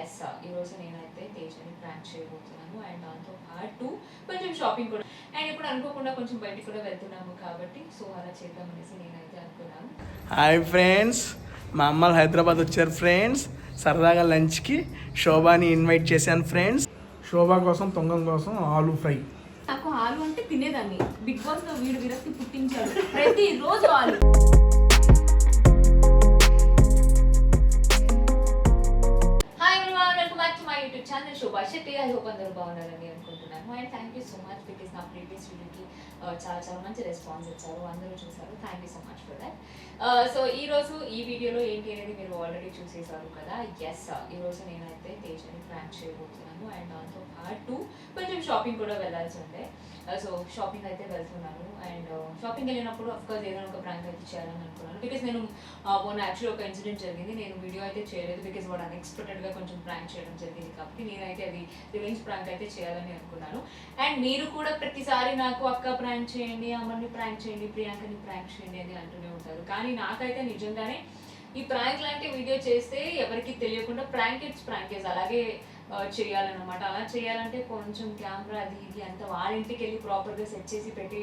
Yes ఈరోజు నేనైతే తేజని prank చేయబోతున్నాను అండ్ దాంతో పాటు కొంచెం షాపింగ్ కూడా. అండ్ ఇప్పుడు అనుకోకుండా కొంచెం బయటికి కూడా వెళ్తున్నాము కాబట్టి సో అలా చేద్దాం అనేసి నేనైతే అనుకున్నాను. హాయ్ ఫ్రెండ్స్ మా అమ్మలు హైదరాబాద్ వచ్చారు ఫ్రెండ్స్ సరదాగా లంచ్కి శోభాని ఇన్వైట్ చేశాను ఫ్రెండ్స్ శోభా కోసం తొంగం కోసం ఆలు ఫ్రై. నాకు ఆలు అంటే తినేదాన్ని. బిగ్ బాస్లో వీడు విరక్తి పుట్టించాడు. ప్రతి రోజు ఆలు. Channel Shobha Shetty I hope అందరూ బాగున్నారని అనుకుంటున్నాను. And thank you so much because నా ప్రీవియస్ వీడియోకి uh, చాలా చాలా మంచి రెస్పాన్స్ ఇచ్చారు. అందరూ చూసారు thank you so much for that so ఈ రోజు ఈ వీడియోలో ఏంటి అనేది మీరు ఆల్రెడీ చూసేసారు కదా? ఎస్ ఈ రోజు నేనైతే తేజని ప్లాన్ చేయబోతున్నాను. అండ్ దాంతో పాటు కొంచెం షాపింగ్ కూడా వెళ్ళాల్సి ఉండే. Uh, సో షాపింగ్ అయితే వెళ్తున్నాను. అండ్ షాపింగ్ uh, వెళ్ళినప్పుడు అఫ్కోర్స్ ఏదైనా ఒక ప్రాంక్ అయితే చేయాలని అనుకున్నాను. బికాస్ నేను మొన్న యాక్చువల్లీ ఒక ఇన్సిడెంట్ జరిగింది. నేను వీడియో అయితే చేయలేదు బికాస్ వాడు అన్ఎక్స్పెక్టెడ్గా కొంచెం ప్రాంక్ చేయడం జరిగింది కాబట్టి నేనైతే అది రివెంజ్ ప్రాంక్ అయితే చేయాలని అనుకున్నాను. అండ్ మీరు కూడా ప్రతిసారి నాకు అక్క ప్రాంక్ చేయండి అమ్మని ప్రాంక్ చేయండి ప్రియాంకని ప్రాంక్ చేయండి అని అంటూనే ఉంటారు. కానీ నాకైతే నిజంగానే ఈ ప్రాంక్ లాంటి వీడియో చేస్తే ఎవరికి తెలియకుండా ప్రాంక్ ఇట్స్ ప్రాంకేజ్ అలాగే చేయాలన్నమాట. అలా చేయాలంటే కొంచెం కెమెరా అది ఇది అంత వాళ్ళ ఇంటికి వెళ్ళి ప్రాపర్గా సెట్ చేసి పెట్టి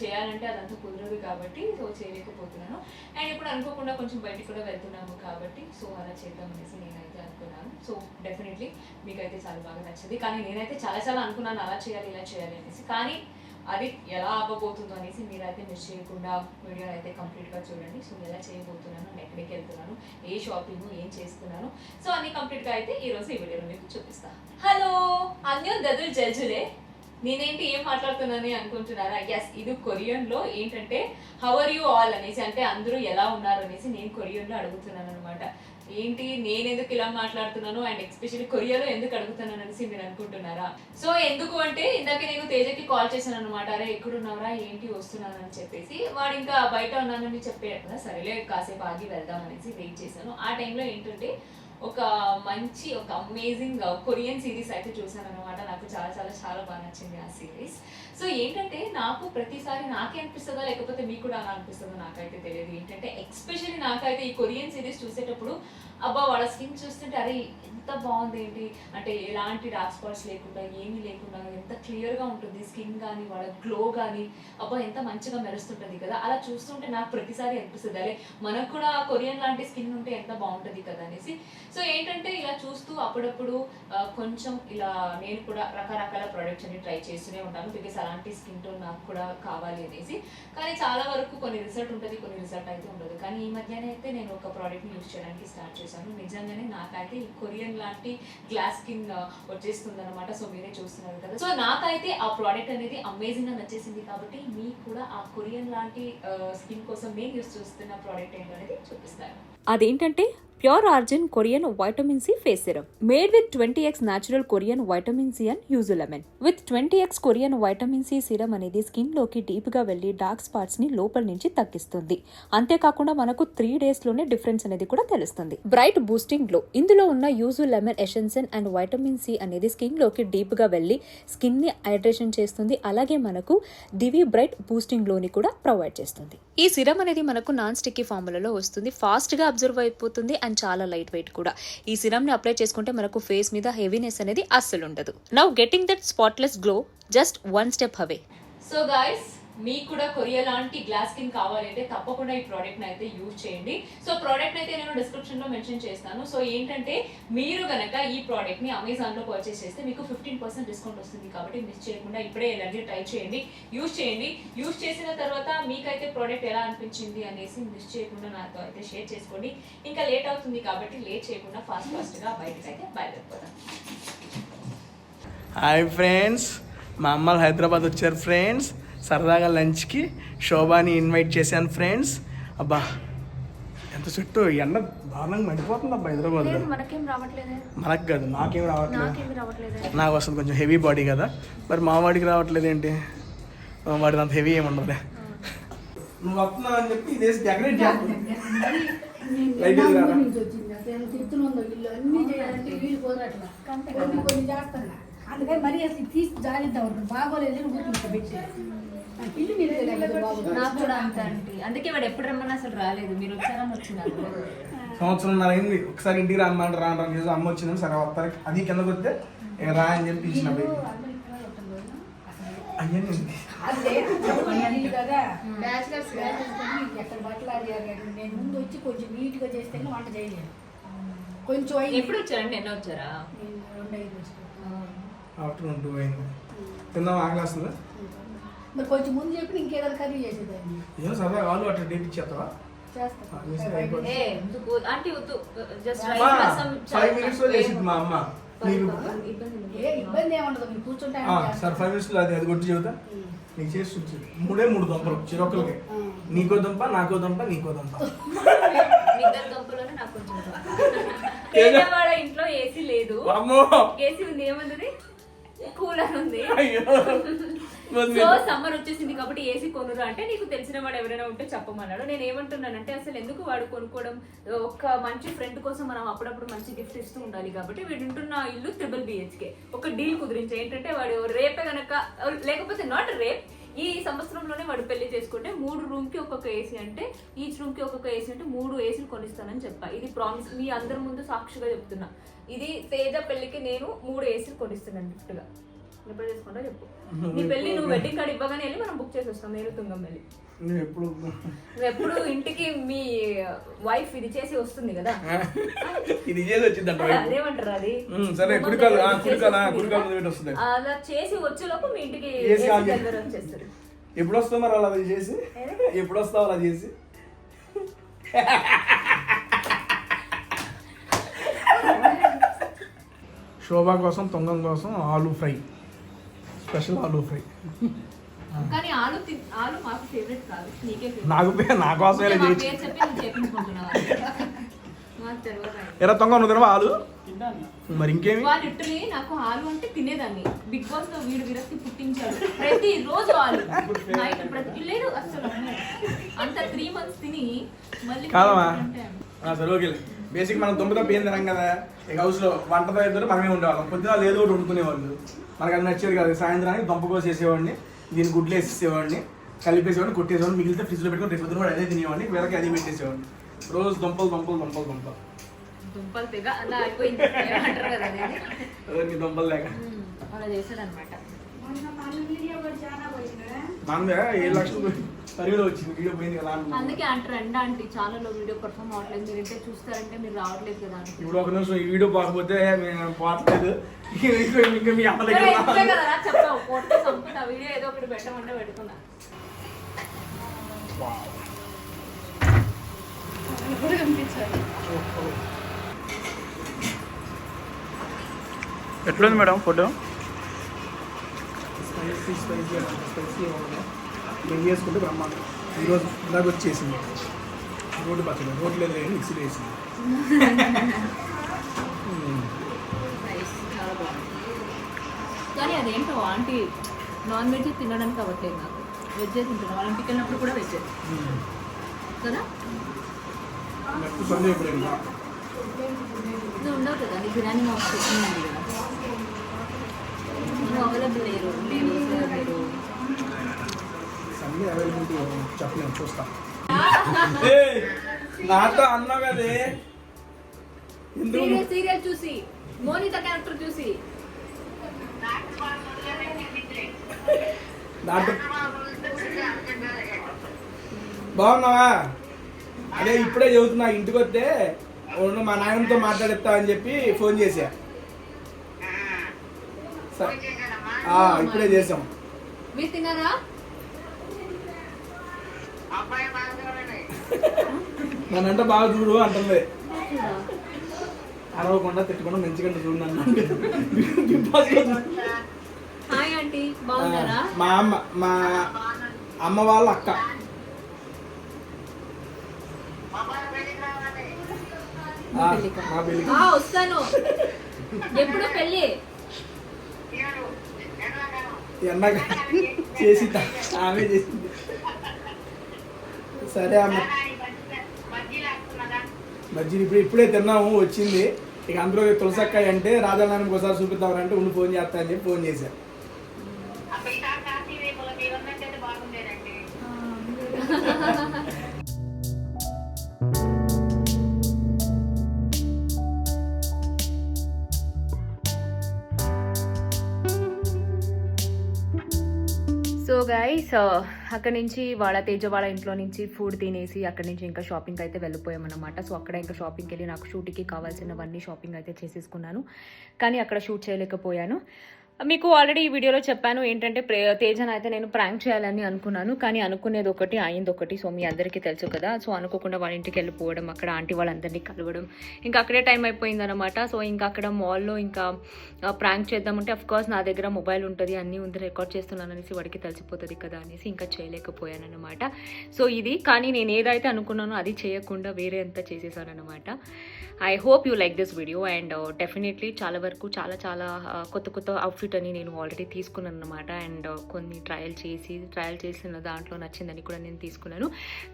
చేయాలంటే అదంతా కుదరదు కాబట్టి సో చేయలేకపోతున్నాను. అండ్ ఇప్పుడు అనుకోకుండా కొంచెం బయటికి కూడా వెళ్తున్నాము కాబట్టి సో అలా చేద్దాం అనేసి నేనైతే అనుకున్నాను. సో డెఫినెట్లీ మీకైతే చాలా బాగా నచ్చింది. కానీ నేనైతే చాలా చాలా అనుకున్నాను అలా చేయాలి ఇలా చేయాలి అనేసి. కానీ అది ఎలా అవ్వబోతుందో అనేసి మీరైతే మిస్ చేయకుండా వీడియో అయితే కంప్లీట్గా చూడండి. సో ఎలా చేయబోతున్నాను నేను ఎక్కడికి వెళ్తున్నాను ఏ షాపింగ్ ఏం చేస్తున్నాను. సో అన్ని కంప్లీట్గా అయితే ఈరోజు ఈ వీడియోలో మీకు చూపిస్తాను హలో అన్యం దదుల్ జల్జులే నేనేంటి ఏం మాట్లాడుతున్నానని అనుకుంటున్నారా? ఎస్ ఇది కొరియన్లో ఏంటంటే హవర్ యూ ఆల్ అనేసి అంటే అందరూ ఎలా ఉన్నారు అనేసి నేను కొరియన్లో అడుగుతున్నాను అనమాట ఏంటి నేను ఎందుకు ఇలా మాట్లాడుతున్నాను? అండ్ ఎక్స్పెషల్లీ కొరియాలో ఎందుకు అడుగుతున్నాను అనేసి మీరు అనుకుంటున్నారా? సో ఎందుకు అంటే ఇందాక నేను తేజకి కాల్ చేశాను అనమాట అరే ఎక్కడున్నారా ఏంటి? వస్తున్నాను అని చెప్పేసి వాడు ఇంకా బయట ఉన్నానని చెప్పాడు కదా సరేలే కాసేపు ఆగి వెళ్దాం అనేసి వెయిట్ చేశాను. ఆ టైంలో ఏంటంటే ఒక మంచి ఒక అమేజింగ్ కొరియన్ సిరీస్ అయితే చూసాను అనమాట నాకు చాలా చాలా చాలా బాగా నచ్చింది ఆ సిరీస్ సో ఏంటంటే నాకు ప్రతిసారి నాకే అనిపిస్తుందా లేకపోతే మీకు కూడా అలా అనిపిస్తుందో నాకైతే తెలియదు. ఏంటంటే ఎక్స్పెషల్లీ నాకైతే ఈ కొరియన్ సిరీస్ చూసేటప్పుడు అబ్బా వాళ్ళ స్కిన్ చూస్తుంటే అరే ఎంత బాగుంది ఏంటి? అంటే ఎలాంటి డార్క్ స్పాట్స్ లేకుండా ఏమీ లేకుండా ఎంత క్లియర్గా ఉంటుంది స్కిన్ కానీ వాళ్ళ గ్లో కానీ అబ్బా ఎంత మంచిగా మెరుస్తుంటుంది కదా. అలా చూస్తుంటే నాకు ప్రతిసారి అనిపిస్తుంది అరే మనకు కూడా కొరియన్ లాంటి స్కిన్ ఉంటే ఎంత బాగుంటుంది కదా అనేసి. సో ఏంటంటే ఇలా చూస్తూ అప్పుడప్పుడు కొంచెం ఇలా నేను కూడా రకరకాల ప్రొడక్ట్స్ అన్ని ట్రై చేస్తూనే ఉంటాను. బికాస్ అలాంటి స్కిన్ టోన్ నాకు కూడా కావాలి అనేసి. కానీ చాలా వరకు కొన్ని రిజల్ట్ ఉంటుంది కొన్ని రిజల్ట్ అయితే ఉండదు. కానీ ఈ మధ్యనే అయితే నేను ఒక ప్రోడక్ట్ని యూజ్ చేయడానికి స్టార్ట్ చేశాను. నిజంగానే నాకైతే ఈ కొరియన్ లాంటి గ్లాస్ స్కిన్ వచ్చేస్తుంది అనమాట సో మీరే చూస్తున్నారు కదా. సో నాకైతే ఆ ప్రోడక్ట్ అనేది అమేజింగ్గా నచ్చేసింది కాబట్టి మీకు కూడా ఆ కొరియన్ లాంటి స్కిన్ కోసం నేను యూస్ చేస్తున్న ప్రోడక్ట్ ఏంటనేది చూపిస్తాను. అదేంటంటే pure origin Korean vitamin C face serum. Made with twenty X natural Korean vitamin C and yuzu lemon with twenty X Korean vitamin C serum అనేది స్కిన్లోకి డీప్గా వెళ్ళి డార్క్ స్పాట్స్ని లోపల నుంచి తగ్గిస్తుంది. అంతేకాకుండా మనకు త్రీ డేస్లోనే డిఫరెన్స్ అనేది కూడా తెలుస్తుంది. Bright boosting glow. ఇందులో ఉన్న yuzu lemon essence and vitamin C అనేది స్కిన్లోకి డీప్గా వెళ్ళి స్కిన్ని హైడ్రేషన్ చేస్తుంది. అలాగే మనకు దివి బ్రైట్ బూస్టింగ్ గ్లోని కూడా ప్రొవైడ్ చేస్తుంది. ఈ సిరమ్ అనేది మనకు నాన్ స్టిక్కీ ఫార్ములలో వస్తుంది. ఫాస్ట్గా అబ్జర్వ్ అయిపోతుంది అండ్ చాలా లైట్ వెయిట్ కూడా. ఈ సిరమ్ని అప్లై చేసుకుంటే మనకు ఫేస్ మీద హెవీనెస్ అనేది అస్సలు ఉండదు. Now getting that spotless glow just one step away so guys మీకు కూడా కొరియా లాంటి గ్లాస్ స్కిన్ కావాలంటే తప్పకుండా ఈ ప్రోడక్ట్ని అయితే యూజ్ చేయండి. సో ప్రోడక్ట్ అయితే నేను డిస్క్రిప్షన్లో మెన్షన్ చేస్తాను. సో ఏంటంటే మీరు కనుక ఈ ప్రోడక్ట్ని అమెజాన్లో పర్చేస్ చేస్తే మీకు ఫిఫ్టీన్ పర్సెంట్ డిస్కౌంట్ వస్తుంది కాబట్టి మిస్ చేయకుండా ఇప్పుడే ఎనర్జీ ట్రై చేయండి. యూజ్ చేయండి. యూజ్ చేసిన తర్వాత మీకైతే ప్రోడక్ట్ ఎలా అనిపించింది అనేసి మిస్ చేయకుండా నాతో అయితే షేర్ చేసుకోండి. ఇంకా లేట్ అవుతుంది కాబట్టి లేట్ చేయకుండా ఫాస్ట్ ఫాస్ట్గా బయటకు అయితే బయలుదేరిపోతాం హాయ్ ఫ్రెండ్స్. మా అమ్మలు హైదరాబాద్ వచ్చారు ఫ్రెండ్స్. సరదాగా లంచ్కి శోభాని ఇన్వైట్ చేశాను ఫ్రెండ్స్. అబ్బా ఎంత చుట్టూ ఎండ దారుణంగా మండిపోతుంది అబ్బా హైదరాబాద్లో మనకేం రావట్లేదే. మనకు కాదు నాకేం రావట్లేదు. నాకేమి రావట్లేదే. నాకు వస్తుంది కొంచెం హెవీ బాడీ కదా. మరి మా వాడికి రావట్లేదు ఏంటి? మా వాడికి అంత హెవీ ఏమి ఉండదులే. నువ్వు వస్తున్నావు అని చెప్పి ఇదేసి డెకరేట్ చేస్తాను లైట్ అసలు ఇల్లు అన్ని చేయాలంటే వీళ్ళు కొన్ని కొన్ని అందుకని మరి అసలు తీసి జారిద్దాం అనుకున్నా. బాగోలేదు అని ఊరికి పెట్టి నాకు ఇల్లు బాగోదు. నాకు కూడా అంతే అండి అందుకే వాడు ఎప్పుడు రమ్మన్నా అసలు రాలేదు. మీరు వచ్చారని వచ్చినారు సంవత్సరం అయింది. ఒకసారి ఇంటికి రమ్మంటే రాను రాను చేసి అమ్మ వచ్చిందని సరే వస్తారు అది కిందకు వస్తే రా అని చెప్పి ఇచ్చిన కదా బ్యాచిలర్స్ ఎక్కడ బట్టలు ఆడారు నేను ముందు వచ్చి కొంచెం నీట్గా చేస్తేనే వంట చేయలేను. కొంచెం ఎప్పుడు వచ్చారండి? నిన్న వచ్చారా? నేను రెండు ఐదు వచ్చాను. ఆఫ్టర్నూన్ టూ అయింది. తిందాం ఆగలేస్తుందా మరి కొంచెం ముందు చెప్పి ఇంకేదైనా కర్రీ చేసేదాన్ని ఏం సరదా వాళ్ళు అట్లా డేట్ ఇచ్చేస్తావా? ఫైవ్ మినిట్స్లో చేసింది మా అమ్మ. నీకు ఇబ్బంది ఏముండదు. మీరు కూర్చుంటే ఆ, సరే ఫైవ్ మినిట్స్లో అది అది కొట్టి చెబుతా. నీకు చేసి మూడే మూడు దుంపలు చిరొక్కలకి. నీకో దుంప నాకో దుంప నీకో దుంప. ఇంట్లో ఏసీ లేదు. అమ్మో ఏసీ ఉంది ఏముంది కూలర్ ఉంది సో సమ్మర్ వచ్చేసింది కాబట్టి ఏసీ కొనురు అంటే నీకు తెలిసిన వాడు ఎవరైనా ఉంటే చెప్పమన్నాడు. నేను ఏమంటున్నానంటే అసలు ఎందుకు వాడు కొనుక్కోవడం? ఒక మంచి ఫ్రెండ్ కోసం మనం అప్పుడప్పుడు మంచి గిఫ్ట్ ఇస్తూ ఉండాలి కాబట్టి వీడు ఉంటున్న ఇల్లు త్రిబుల్ బిహెచ్కే ఒక డీల్ కుదిరించి. ఏంటంటే వాడు రేపే గనక లేకపోతే నాట్ రేప్ ఈ సంవత్సరంలోనే వాడు పెళ్ళి చేసుకుంటే మూడు రూమ్కి ఒక్కొక్క ఏసీ అంటే ఈచ్ రూమ్కి ఒక్కొక్క ఏసీ అంటే మూడు ఏసీలు కొనిస్తానని చెప్పా. ఇది ప్రామిస్ మీ అందరి ముందు సాక్షిగా చెప్తున్నా. ఇది తేజ పెళ్ళికి నేను మూడు ఏసీలు కొనిస్తున్నాను గిఫ్ట్గా ఎప్పుడు చేసుకుంటా చెప్పు. నీ పెళ్ళి నువ్వు వెడ్డింగ్ కార్డ్ ఇవ్వగానే వెళ్ళి మనం బుక్ చేసి వస్తాం నేను తుంగం వెళ్ళి. నువ్వు ఎప్పుడు నువ్వు ఎప్పుడు ఇంటికి మీ వైఫ్ ఇది చేసి వస్తుంది కదా. ఇది చేసి వచ్చిందంట. అదేమంటారు అది? సరే వస్తుంది. అలా చేసి వచ్చేలోపు మీ ఇంటికి ఏసీ ఆన్ చేసి. డెలివరీ వచ్చేస్తారు ఎప్పుడు వస్తావు మరి అలా అది చేసి? ఎప్పుడు వస్తావు అలా చేసి? శోభా కోసం తొంగం కోసం aloo fry. Special aloo fry. కానీ ఆలు ఆలు మాకు ఫేవరెట్ కాదు. నీకే. నాకు నా కోసం అంటే మా చేయొచ్చు. పేరు చెప్పి నువ్వు చేపించుకుంటున్నావు మాకు తెలియదు ఎరా తొంగ నువ్వు తినవా ఆలు? మరి ఇంకేమి? లిటరలీ నాకు ఆలు అంటే తినేదాన్ని. బిగ్ బాస్లో వీడు విరక్తి పుట్టించాడు. ప్రతి రోజు ఆలు. నైట్ ప్రతి లేదు అసలు అంత త్రీ మంత్స్ తిని మళ్ళీ కాదమ్మా. సరే ఓకే. బేసిక్ మనం దుంపతో ఏం తినాం కదా ఇక హౌస్లో వంట ఇద్దరు మనమే ఉండేవాళ్ళం. పొద్దున లేదో ఒకటి వండుకునేవాళ్ళు. మనకు అది నచ్చేది కాదు. సాయంత్రానికి దుంప కోసి వేసేవాడిని దీన్ని గుడ్లు వేసేసేవాడిని కలిపేసేవాడిని కొట్టేసేవాడిని మిగిలితే ఫ్రిడ్జ్లో పెట్టుకొని రేపు పొద్దున కూడా అదే తినేవాడిని వీళ్ళకి అది పెట్టేసేవాడిని. రోజు దుంపలు దుంపలు దుంపలు దుంపలు. దుంపలు తెగ అలా అయిపోయింది. దుంపలు లేక. అలా చేశాడు మన వీడియో చాలా పోయిందా మనదే ఏడు లక్షలు పరిగిలో వచ్చింది వీడియో పోయింది కదా. అందుకే అంటారు ఎండ ఆంటీ ఛానల్లో వీడియో పర్ఫామ్ అవ్వట్లేదు మీరు చూస్తారంటే మీరు రావట్లేదు కదా ఇప్పుడు ఒక నిమిషం ఈ వీడియో పోకపోతే మేము పోతలేదు ఇంకా మీ అమ్మ దగ్గర సంపద వీడియో ఏదో ఒకటి పెట్టమంటే పెట్టుకున్నా కూడా కనిపించాలి ఎట్లుంది madam photo? Spicy spicy spicy నెయ్యి వేసుకుంటే బ్రహ్మాండం. ఈరోజు ఇలాగ వచ్చేసింది. రోడ్డు పచ్చడి రోడ్డు లేదు కానీ మిక్సీలో వేసింది. చాలా బాగుంది కానీ అదేంటో ఆంటీ నాన్ వెజ్ తినడానికి అవ్వట్లేదు నాకు. వెజ్ తింటున్నాను వాళ్ళ ఇంటికి వెళ్ళినప్పుడు కూడా వెజ్ కదా? ఉండవు కదా బిర్యానీ మాకు అవైలబుల్ లేరు. అవైలబిలిటీ చెప్పలేము చూస్తా. నాతో అన్నావు కదే. సీరియల్ చూసి మోనిత క్యారెక్టర్ చూసి. బాగున్నావా? అదే ఇప్పుడే చదువుతున్నా ఇంటికి వస్తే మా నాయనతో మాట్లాడిస్తా అని చెప్పి ఫోన్ చేశా. సరే. ఇప్పుడే చేసాం. మీరు తిన్నారా? నన్నంటే బాగా చూడు అంటుంది. అరవకుండా తిట్టకుండా మంచిగా చూడు నన్ను హాయ్ ఆంటీ బాగున్నారా? మా అమ్మ మా అమ్మ వాళ్ళ అక్క. వస్తాను. ఎప్పుడు పెళ్ళి. ఎండగా చేసి ఆమె చేసింది. సరే అమ్మ. మధ్య ఇప్పుడు ఇప్పుడే తిన్నాము వచ్చింది. ఇక అందులో తులసక్కాయ అంటే రాజానానికి ఒకసారి చూపిద్దామని ఉండి ఫోన్ చేస్తా అని చెప్పి ఫోన్ చేశా. గాయస్ గైస్ uh, అక్కడ నుంచి వాళ్ళ తేజ వాళ్ళ ఇంట్లో నుంచి ఫుడ్ తినేసి అక్కడ నుంచి ఇంకా షాపింగ్ అయితే వెళ్ళిపోయామన్నమాట. సో అక్కడ ఇంకా షాపింగ్కి వెళ్ళి నాకు షూట్కి కావాల్సినవన్నీ షాపింగ్ అయితే చేసేసుకున్నాను. కానీ అక్కడ షూట్ చేయలేకపోయాను. మీకు ఆల్రెడీ ఈ వీడియోలో చెప్పాను ఏంటంటే ప్రే- తేజన అయితే నేను ప్రాంక్ చేయాలని అనుకున్నాను కానీ అనుకునేది ఒకటి అయింది ఒకటి సో మీ అందరికీ తెలుసు కదా. సో అనుకోకుండా వాళ్ళ ఇంటికి వెళ్ళిపోవడం అక్కడ ఆంటీ వాళ్ళందరినీ కలవడం ఇంకా అక్కడే టైం అయిపోయింది అనమాట సో ఇంకా అక్కడ మాల్లో ఇంకా ప్రాంక్ చేద్దామంటే అఫ్కోర్స్ నా దగ్గర మొబైల్ ఉంటుంది అన్నీ ఉంది రికార్డ్ చేస్తున్నాను అనేసి వాడికి తెలిసిపోతుంది కదా అనేసి ఇంకా చేయలేకపోయాను అనమాట సో ఇది కానీ నేను ఏదైతే అనుకున్నానో అది చేయకుండా వేరే అంతా చేసేసాను అనమాట I hope you like this video and definitely చాలా వరకు చాలా చాలా కొత్త కొత్త అవుట్ అవుట్ఫిట్ అని నేను ఆల్రెడీ తీసుకున్నాను అనమాట అండ్ కొన్ని ట్రయల్ చేసి ట్రయల్ చేసిన దాంట్లో నచ్చిందని కూడా నేను తీసుకున్నాను.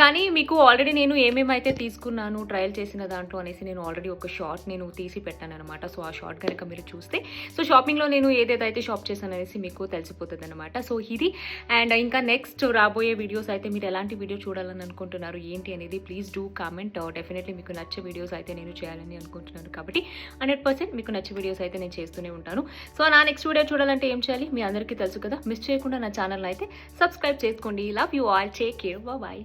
కానీ మీకు ఆల్రెడీ నేను ఏమేమైతే తీసుకున్నాను ట్రయల్ చేసిన దాంట్లో అనేసి నేను ఆల్రెడీ ఒక షార్ట్ నేను తీసి పెట్టాను అనమాట సో ఆ షార్ట్ కనుక మీరు చూస్తే సో షాపింగ్లో నేను ఏదేదైతే షాప్ చేశాను అనేసి మీకు తెలిసిపోతుంది అనమాట సో ఇది. అండ్ ఇంకా నెక్స్ట్ రాబోయే వీడియోస్ అయితే మీరు ఎలాంటి వీడియో చూడాలని అనుకుంటున్నారు ఏంటి అనేది ప్లీజ్ డూ కామెంట్ డెఫినెట్లీ మీకు నచ్చే వీడియోస్ అయితే నేను చేయాలని అనుకుంటున్నాను కాబట్టి హండ్రెడ్ పర్సెంట్ మీకు నచ్చే వీడియోస్ అయితే నేను చేస్తూనే ఉంటాను. సో నా నెక్స్ట్ వీడియో చూడాలంటే ఏం చేయాలి? మీ అందరికీ తెలుసు కదా మిస్ చేయకుండా నా ఛానల్ అయితే సబ్స్క్రైబ్ చేసుకోండి. Love you all take care bye